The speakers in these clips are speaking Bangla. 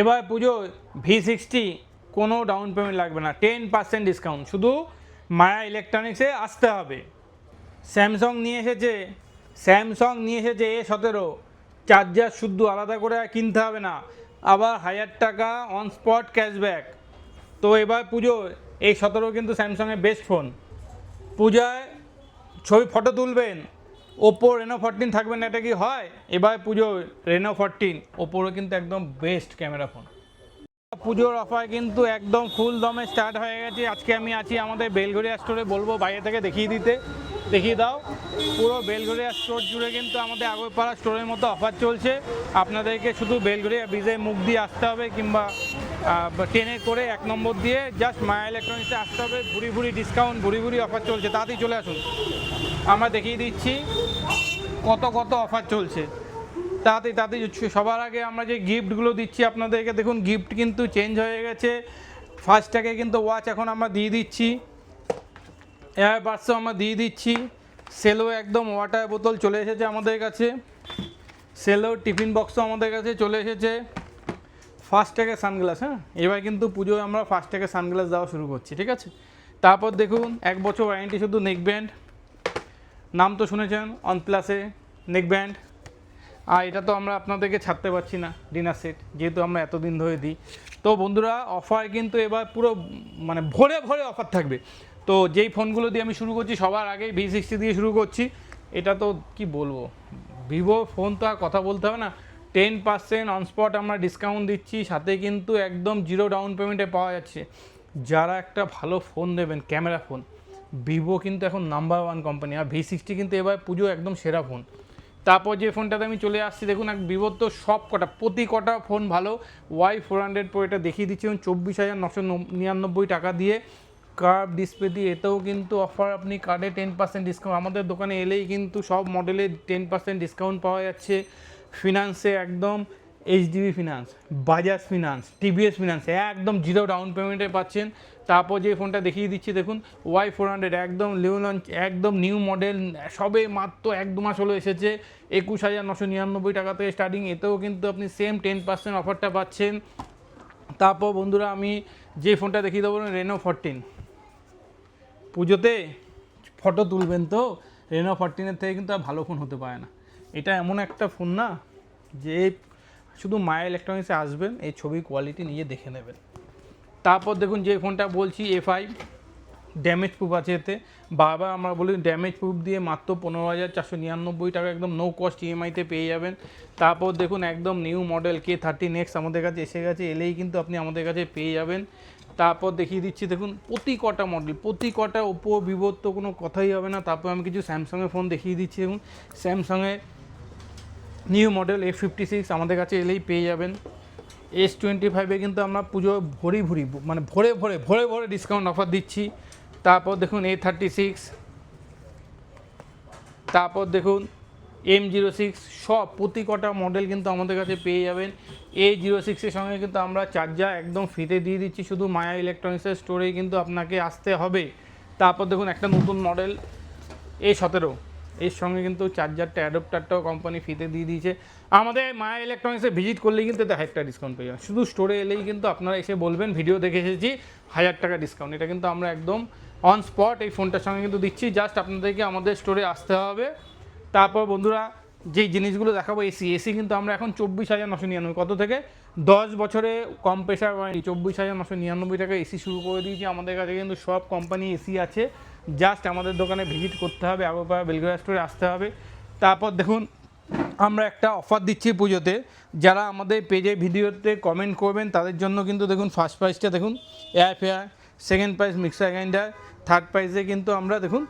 এবার পুজো ভি সিক্সটি কোনো ডাউন পেমেন্ট লাগবে না। টেন পার্সেন্ট ডিসকাউন্ট শুধু মায়া ইলেকট্রনিক্সে আসতে হবে। স্যামসং নিয়ে এসেছে। স্যামসং নিয়ে এসেছে এ সতেরো। চার্জার শুদ্ধ, আলাদা করে কিনতে হবে না। আবার হাজার টাকা অন স্পট ক্যাশব্যাক তো এবার পুজো, এই সতেরো কিন্তু স্যামসংয়ের বেস্ট ফোন পূজায় ছবি ফটো তুলবেন। ওপো রেনো ফোরটিন থাকবে না, এটা কি হয়? এবার পুজো রেনো ফোরটিন ওপোরও কিন্তু একদম বেস্ট ক্যামেরা ফোন পুজোর অফার কিন্তু একদম ফুল দমে স্টার্ট হয়ে গেছে। আজকে আমি আছি আমাদের বেলঘরিয়া স্টোরে বলব বাইরে থেকে দেখিয়ে দিতে, দেখিয়ে দাও। পুরো বেলঘরিয়া স্টোর জুড়ে কিন্তু আমাদের আগরপাড়া স্টোরের মতো অফার চলছে। আপনাদেরকে শুধু বেলঘরিয়া ব্রিজে মুখ দিয়ে আসতে হবে কিংবা ট্রেনে করে এক নম্বর দিয়ে জাস্ট মায়া ইলেকট্রনিক্সে আসতে হবে। ভুড়ি ভুড়ি ডিসকাউন্ট ভুড়ি ভুড়ি অফার চলছে। তাড়াতাড়ি চলে আসুন। আমরা দেখিয়ে দিচ্ছি কত কত অফার চলছে। তাড়াতাড়ি তাতে সবার আগে আমরা যে গিফটগুলো দিচ্ছি আপনাদেরকে, দেখুন, গিফট কিন্তু চেঞ্জ হয়ে গেছে। ফার্স্টটাকে কিন্তু ওয়াচ এখন আমরা দিয়ে দিচ্ছি। এয়ার বাডসও আমরা দিয়ে দিচ্ছি। সেলো একদম ওয়াটার বোতল চলে এসেছে আমাদের কাছে। সেলো টিফিন বক্সও আমাদের কাছে চলে এসেছে। ফার্স্ট ট্যাগে সানগ্লাস হ্যাঁ? এবার কিন্তু পুজোয় আমরা ফার্স্ট ট্যাগে সানগ্লাস দেওয়া শুরু করছি, ঠিক আছে? তারপর দেখুন, এক বছর ওয়ারেন্টি শুধু নেক ব্যান্ড নাম তো শুনেছেন অন প্লাসে নেক ব্যান্ড আর এটা তো আমরা আপনাদেরকে ছাড়তে পারছি না ডিনার সেট যেহেতু আমরা এতদিন ধরে দিই। তো বন্ধুরা অফার কিন্তু এবার পুরো মানে ভরে ভরে অফার থাকবে। তো যেই ফোনগুলো দিয়ে আমি শুরু করছি, সবার আগে ভি সিক্সটি দিয়ে শুরু করছি। এটা তো কি বলব? ভিভো ফোন তো আর কথা বলতে হবে না। টেন পার্সেন্ট অনস্পট আমরা ডিসকাউন্ট দিচ্ছি, সাথে কিন্তু একদম জিরো ডাউন পেমেন্টে পাওয়া যাচ্ছে। যারা একটা ভালো ফোন দেবেন ক্যামেরা ফোন ভিভো কিন্তু এখন নাম্বার ওয়ান কোম্পানি আর ভি সিক্সটি কিন্তু এবার পুজো একদম সেরা ফোন তারপর যে ফোনটাতে আমি চলে আসছি, দেখুন এক ভিভোর তো সব কটা, প্রতি কটা ফোন ভালো। ওয়াই ফোর হান্ড্রেড প্রো এটা দেখিয়ে দিচ্ছি, এবং চব্বিশ হাজার নশো নিরানব্বই টাকা দিয়ে কার্ভ ডিসপ্লে দিয়ে এতেও কিন্তু অফার আপনি কার্ডে টেন পার্সেন্ট ডিসকাউন্ট আমাদের দোকানে এলেই কিন্তু সব মডেলে টেন পার্সেন্ট ডিসকাউন্ট পাওয়া যাচ্ছে। ফিনান্সে একদম HDB finance Bajaj finance TVS finance একদম জিরো ডাউন পেমেন্টে পাচ্ছেন। তারপর যে ফোনটা দেখিয়ে দিচ্ছি, দেখুন ওয়াই ফোর হান্ড্রেড একদম লিও লঞ্চ একদম নিউ মডেল সবে মাত্র এক দু মাস হলো এসেছে। একুশ হাজার নশো নিরানব্বই টাকা থেকে স্টার্টিং এতেও কিন্তু আপনি সেম টেন পার্সেন্ট অফারটা পাচ্ছেন। তারপর বন্ধুরা, আমি যে ফোনটা দেখিয়ে দেবো রেনো ফোরটিন পুজোতে ফটো তুলবেন তো? রেনো ফোরটিনের থেকে কিন্তু আর ভালো ফোন হতে পারে না। এটা এমন একটা ফোন না, যে শুধু মায়া ইলেকট্রনিক্সে আসবেন, এই ছবির কোয়ালিটি নিয়ে দেখে নেবেন। তারপর দেখুন যে ফোনটা বলছি এ ফাইভ ড্যামেজ প্রুফ আছে এতে। বারবার আমরা বলি ড্যামেজ প্রুফ দিয়ে মাত্র পনেরো হাজার চারশো নিরানব্বই টাকা একদম নো কস্ট ইএমআইতে পেয়ে যাবেন। তারপর দেখুন একদম new model K thirty next আমাদের কাছে এসে গেছে, এলেই কিন্তু আপনি আমাদের কাছে পেয়ে যাবেন। তারপর দেখিয়ে দিচ্ছি, দেখুন প্রতি কটা মডেল প্রতি কটা ওপো ভিভোর তো কোনো কথাই হবে না। তারপর আমি কিছু স্যামসাংয়ের ফোন দেখিয়ে দিচ্ছি, দেখুন। স্যামসাংয়ের new model F fifty six আমাদের কাছে এলেই পেয়ে যাবেন। এস টোয়েন্টি ফাইভে কিন্তু আমরা পুজো ভরি ভরি মানে ভরে ভরে ভরে ভরে ডিসকাউন্ট অফার দিচ্ছি। তারপর দেখুন এ থার্টি সিক্স তারপর দেখুন এম জিরো সিক্স সব প্রতি কটা মডেল কিন্তু আমাদের কাছে পেয়ে যাবেন। এ জিরো সিক্সের সঙ্গে কিন্তু আমরা চার্জার একদম ফ্রিতে দিয়ে দিচ্ছি, শুধু মায়া ইলেকট্রনিক্সের স্টোরেই কিন্তু আপনাকে আসতে হবে। তারপর দেখুন একটা নতুন মডেল এ সতেরো। এর সঙ্গে কিন্তু চার্জারটা অ্যাডপ্টারটাও কোম্পানি ফিতে দিয়ে দিয়েছে। আমাদের মায়া ইলেকট্রনিক্সে ভিজিট করলেই কিন্তু এতে হাজার টাকা ডিসকাউন্ট পেয়ে যাবেন। শুধু স্টোরে এলেই কিন্তু আপনারা এসে বলবেন, ভিডিও দেখে এসেছি হাজার টাকা ডিসকাউন্ট এটা কিন্তু আমরা একদম অন স্পট এই ফোনটার সঙ্গে কিন্তু দিচ্ছি। জাস্ট আপনাদেরকে আমাদের স্টোরে আসতে হবে। তারপর বন্ধুরা, যেই জিনিসগুলো দেখাবো, এসি। এসি কিন্তু আমরা এখন চব্বিশ হাজার নশো নিরানব্বই। কত থেকে? দশ বছরে কম ওয়ারেন্টি চব্বিশ হাজার নশো নিরানব্বই টাকা এসি শুরু করে দিয়েছি। আমাদের কাছে কিন্তু সব কোম্পানি এসি আছে। জাস্ট আমাদের দোকানে ভিজিট করতে হবে, আগরপাড়া বেলগড়া স্টোরে আসতে হবে। তারপর দেখুন, আমরা একটা অফার দিচ্ছি পুজোতে। যারা আমাদের পেজে ভিডিওতে কমেন্ট করবেন, তাদের জন্য কিন্তু দেখুন ফার্স্ট প্রাইজটা দেখুন air fryer second prize mixer grinder third প্রাইজে কিন্তু আমরা দেখুন,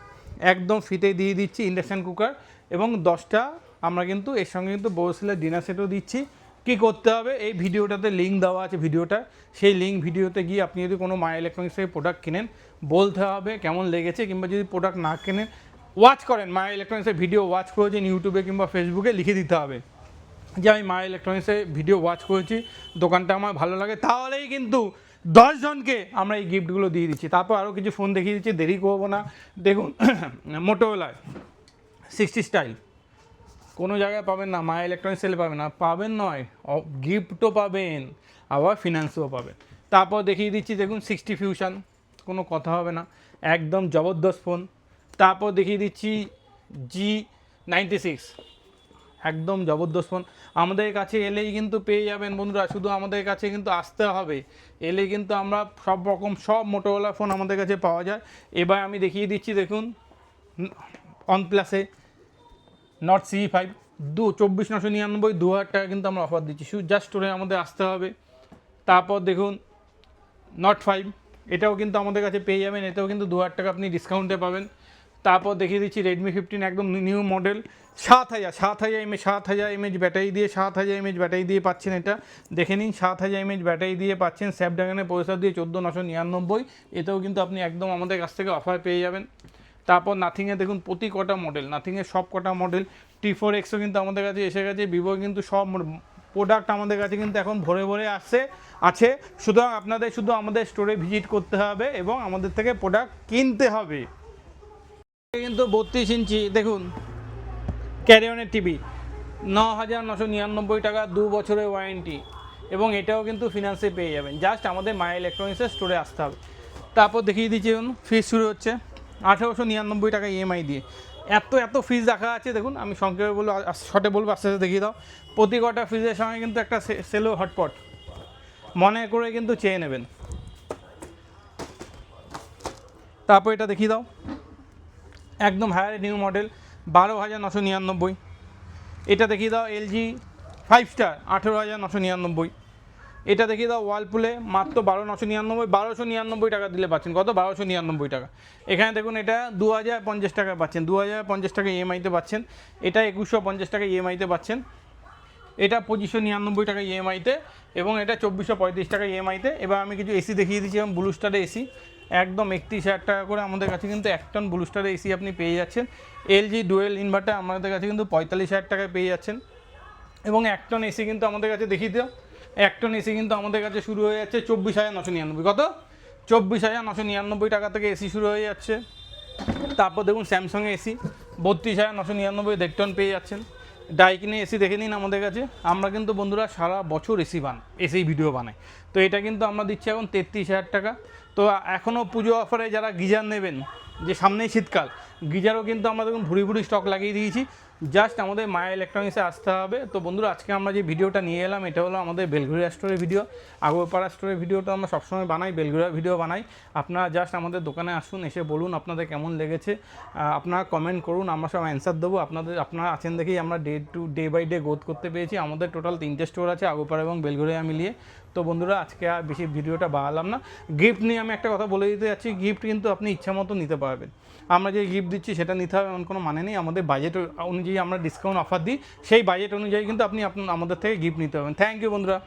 একদম ফিতে দিয়ে দিচ্ছি ইন্ডাকশান কুকার এবং দশটা আমরা কিন্তু এর সঙ্গে কিন্তু বড়শিলের ডিনার সেটও দিচ্ছি। কী করতে হবে? এই ভিডিওটাতে লিঙ্ক দেওয়া আছে ভিডিওটা। সেই লিঙ্ক ভিডিওতে গিয়ে আপনি যদি কোনো মাই ইলেকট্রনিক্স থেকে প্রোডাক্ট কিনেন, বলতে হবে কেমন লেগেছে, কিংবা যদি প্রোডাক্ট না কেনেন ওয়াচ করেন। মাই ইলেকট্রনিক্সের ভিডিও ওয়াচ করেছেন ইউটিউবে কিংবা ফেসবুকে লিখে দিতে হবে। যে আমি মাই ইলেকট্রনিক্সে ভিডিও ওয়াচ করেছি, দোকানটা আমার ভালো লাগে, তাহলেই কিন্তু দশজনকে আমরা এই গিফটগুলো দিয়ে দিচ্ছি। তারপর আরও কিছু ফোন দেখিয়ে দিচ্ছি, দেরি করব না। দেখুন মোটোবেলায় সিক্সটি স্টাইল কোনো জায়গায় পাবেন না, মায়া ইলেকট্রনিক সেলে পাবেন না। পাবেন নয় গিফটও পাবেন, আবার ফিনান্সও পাবেন। তারপর দেখিয়ে দিচ্ছি, দেখুন সিক্সটি ফিউশন কোনো কথা হবে না, একদম জবরদস্ত ফোন তারপর দেখিয়ে দিচ্ছি জি নাইনটি সিক্স একদম জবরদস্ত ফোন আমাদের কাছে এলেই কিন্তু পেয়ে যাবেন বন্ধুরা, শুধু আমাদের কাছে কিন্তু আসতে হবে। এলে কিন্তু আমরা সব রকম, সব মোটোওয়ালা ফোন আমাদের কাছে পাওয়া যায়। এবার আমি দেখিয়ে দিচ্ছি, দেখুন ওয়ানপ্লাসে নট সি ফাইভ দু চব্বিশ নশো নিরানব্বই, দু হাজার টাকা কিন্তু আমরা অফার দিচ্ছি। শুধু জাস্ট স্টোরে আমাদের আসতে হবে। তারপর দেখুন নট ফাইভ এটাও কিন্তু আমাদের কাছে পেয়ে যাবেন। এটাও কিন্তু দু হাজার টাকা আপনি ডিসকাউন্টে পাবেন। তারপর দেখিয়ে দিচ্ছি রেডমি ফিফটিন একদম নিউ মডেল সাত হাজার সাত হাজার এমএচ সাত হাজার এমএচ ব্যাটারি দিয়ে, সাত হাজার এমএচ ব্যাটারি দিয়ে পাচ্ছেন এটা। দেখে নিন, সাত হাজার এমএচ ব্যাটারি দিয়ে পাচ্ছেন। স্যাপড্রাগনের প্রসেসর দিয়ে চোদ্দ নশো নিরানব্বই। এতেও কিন্তু আপনি একদম আমাদের কাছ থেকে অফার পেয়ে যাবেন। তারপর নাথিংয়ে দেখুন প্রতি কটা মডেল নাথিংয়ের সব কটা মডেল টি ফোর এক্সও কিন্তু আমাদের কাছে এসে গেছে ভিভো কিন্তু সব প্রোডাক্ট আমাদের কাছে কিন্তু এখন ভরে ভরে আসছে, আছে। সুতরাং আপনাদের শুধু আমাদের স্টোরে ভিজিট করতে হবে এবং আমাদের থেকে প্রোডাক্ট কিনতে হবে। কিন্তু বত্রিশ ইঞ্চি, দেখুন ক্যারিয়নের টিভি ন হাজার নশো নিরানব্বই টাকা দু বছরের ওয়ারেন্টি এবং এটাও কিন্তু ফিনান্সে পেয়ে যাবেন। জাস্ট আমাদের মায়া ইলেকট্রনিক্সের স্টোরে আসতে হবে। তারপর দেখিয়ে দিচ্ছি ফিজ শুরু হচ্ছে। আঠেরোশো নিরানব্বই টাকা ইএমআই দিয়ে। এত এত ফিজ রাখা আছে, দেখুন, আমি সংক্ষেপে বলব শর্টে বলব, আস্তে আস্তে দেখিয়ে দাও। প্রতি কটা ফ্রিজের সঙ্গে কিন্তু একটা সেলো হটপট মনে করে কিন্তু চেয়ে নেবেন। তারপর এটা দেখিয়ে দাও। একদম হায়ার নিউ মডেল বারো হাজার নশো নিরানব্বই। এটা দেখিয়ে দাও এলজি ফাইভ স্টার আঠেরো হাজার নশো নিরানব্বই। এটা দেখিয়ে দাও ওয়ালপুলে মাত্র বারো নশো নিরানব্বই, বারোশো নিরানব্বই টাকা দিলে পাচ্ছেন। কত? বারোশো নিরানব্বই টাকা। এখানে দেখুন এটা দু হাজার পঞ্চাশ টাকা পাচ্ছেন। দু হাজার পঞ্চাশ টাকা ইএমআইতে পাচ্ছেন। এটা একুশশো পঞ্চাশ টাকা ইএমআইতে পাচ্ছেন। এটা পঁচিশশো নিরানব্বই টাকা ইএমআইতে এবং এটা চব্বিশশো পঁয়ত্রিশ টাকা ইএমআইতে এবার আমি কিছু এসি দেখিয়ে দিচ্ছি, এবং ব্লু স্টারে এসি একদম একত্রিশ হাজার টাকা করে আমাদের কাছে কিন্তু এক টন ব্লু স্টারে এসি আপনি পেয়ে যাচ্ছেন। এলজি ডুয়েল ইনভার্টার আমাদের কাছে কিন্তু পঁয়তাল্লিশ হাজার টাকায় পেয়ে যাচ্ছেন। এবং এক টন এসি কিন্তু আমাদের কাছে দেখিয়ে দিও। এক টন এসি কিন্তু আমাদের কাছে শুরু হয়ে যাচ্ছে চব্বিশ হাজার নশো নিরানব্বই। কত? চব্বিশ হাজার নশো নিরানব্বই টাকা থেকে এসি শুরু হয়ে যাচ্ছে। তারপর দেখুন স্যামসং এসি বত্রিশ হাজার নশো নিরানব্বই দেড় টন পেয়ে যাচ্ছেন। ডাইকিনে এসি দেখে নিন আমাদের কাছে। আমরা কিন্তু বন্ধুরা সারা বছর এসি বান এসি ভিডিও বানাই। তো এটা কিন্তু আমরা দিচ্ছি এখন তেত্রিশ হাজার টাকা। তো এখনও পুজো অফারে যারা গিজার নেবেন, যে সামনেই শীতকাল, গিজারও কিন্তু আমরা দেখুন ভুড়ি ভুড়ি স্টক লাগিয়ে দিয়েছি। জাস্ট আমাদের মায়া ইলেকট্রনিক্সে আসতে হবে। তো বন্ধুরা, আজকে আমরা যে ভিডিওটা নিয়ে এলাম, এটা হলো আমাদের বেলঘুরিয়া স্টোরের ভিডিও আগরপাড়া স্টোরের ভিডিওটা আমরা সবসময় বানাই বেলঘুরিয়া ভিডিও বানাই। আপনারা জাস্ট আমাদের দোকানে আসুন, এসে বলুন আপনাদের কেমন লেগেছে। আপনারা কমেন্ট করুন, আমরা সব অ্যান্সার দেবো। আপনাদের, আপনারা আছেন দেখেই আমরা day to day by day growth করতে পেরেছি। আমাদের টোটাল তিনটে স্টোর আছে, আগরপাড়া এবং বেলঘুরিয়া মিলিয়ে তো বন্ধুরা, আজকে আর বেশি ভিডিওটা বাড়ালাম না। গিফট নিয়ে আমি একটা কথা বলে দিতে যাচ্ছি গিফট কিন্তু আপনি ইচ্ছা মতো নিতে পারবেন। আমরা যে গিফট দিচ্ছি সেটা নিতে হবে, এমন কোনো মানে নেই। আমাদের বাজেট অনুযায়ী আমরা ডিসকাউন্ট অফার দিই, সেই বাজেট অনুযায়ী কিন্তু আপনি আপনি আমাদের থেকে গিফট নিতে পারবেন। থ্যাংক ইউ বন্ধুরা।